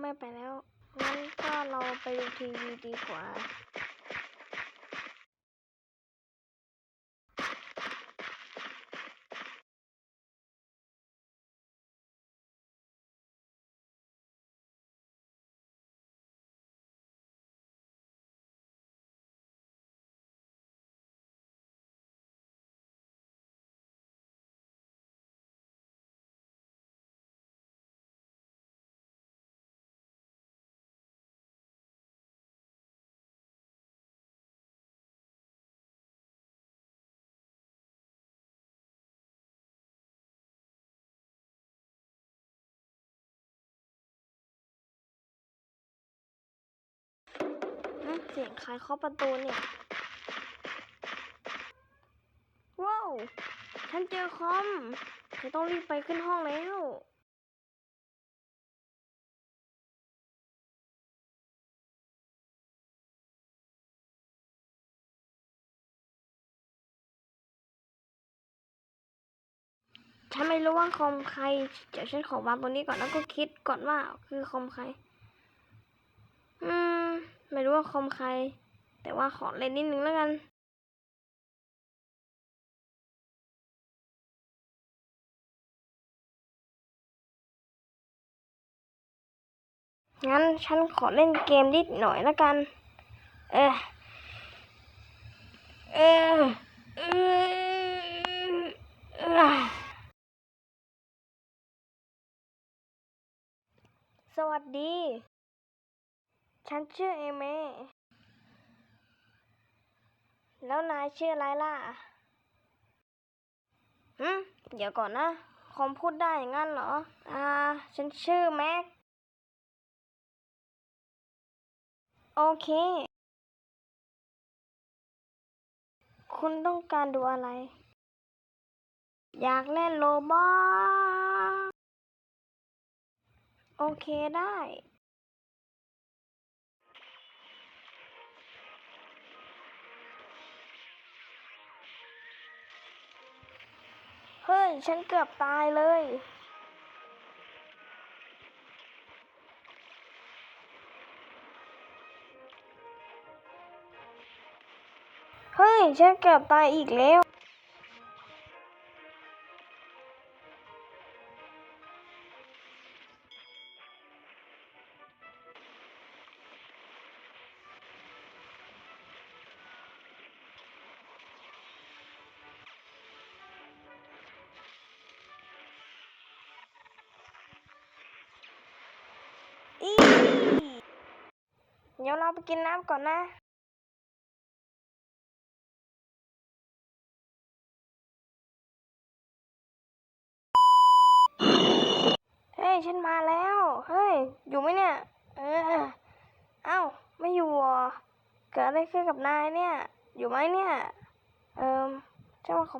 ไม่ไปแล้วงั้นก็เราไปดูทีวีดีกว่า เสียงใครเคาะประตูเนี่ยว้าวฉันเจอคอมฉันต้องรีบไปขึ้นห้องแล้วฉันไม่รู้ว่าคอมใคร เดี๋ยวฉันขอวางตรงนี้ก่อนแล้วก็คิดก่อนว่าคือคอมใคร อืม ไม่รู้ว่าคอมใคร แต่ว่าขอเล่นนิดนึงแล้วกันงั้นฉันขอเล่นเกมนิดหน่อยแล้วกันเออเออเออเออสวัสดี ฉันชื่อเอเม แล้วนายชื่ออะไรล่ะหืมเดี๋ยวก่อนนะคอมพูดได้อย่างนั้นเหรอ อ่า ฉันชื่อแม็ก โอเค คุณต้องการดูอะไร อยากเล่นโลบอโอเคได้ ฉันเกือบตายเลย เฮ้ย ฉันเกือบตายอีกแล้ว เดี๋ยวเราไปกินน้ำก่อนนะเฮ้ยฉันมาแล้ว เฮ้ย อยู่ไหมเนี่ย เออ เอ้า ไม่อยู่เหรอเกิดอะไรขึ้นกับนายเนี่ย อยู่ไหมเนี่ย เอิมฉันมาขอ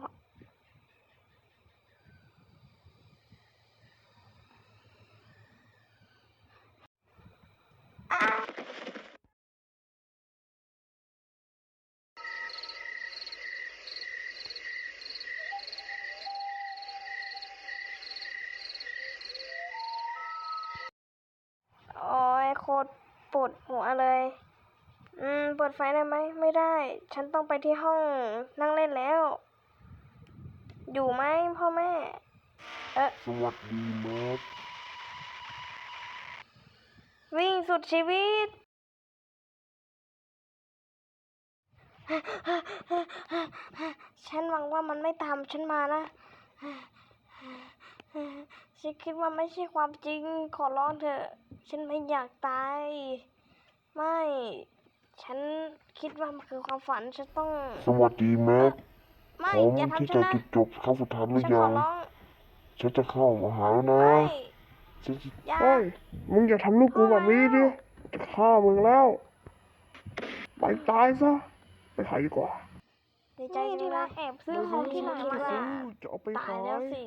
คตรปวดหัวเลย อืม เปิดไฟได้ไหม ไม่ได้ ฉันต้องไปที่ห้องนั่งเล่นแล้ว อยู่ไหมพ่อแม่ เอ๊ะสวัสดีแม็กวิ่งสุดชีวิต ฉันหวังว่ามันไม่ตามฉันมานะ ฉันคิดว่าไม่ใช่ความจริง ขอร้องเถอะ ฉันไม่อยากตาย ไม่ ฉันคิดว่ามันคือความฝัน ฉันต้อง สวัสดีแม็กไม่พร้อมอย่าที่ทำฉันจะนะจุดจบครั้งสุดท้ายหรือฉันขยัองร้องฉันจะเข้ามหาแล้วนะไม่ฉันจะอย่า เฮ้ย มึงอย่าทำลูกกูแบบนี้ดิจะฆ่ามึงแล้ว ไปตายซะ ไปขายดีกว่าในใจจังเลยแอบซื้อของที่ไหนมาซื้อจะเอาไปตายขายแล้วสิ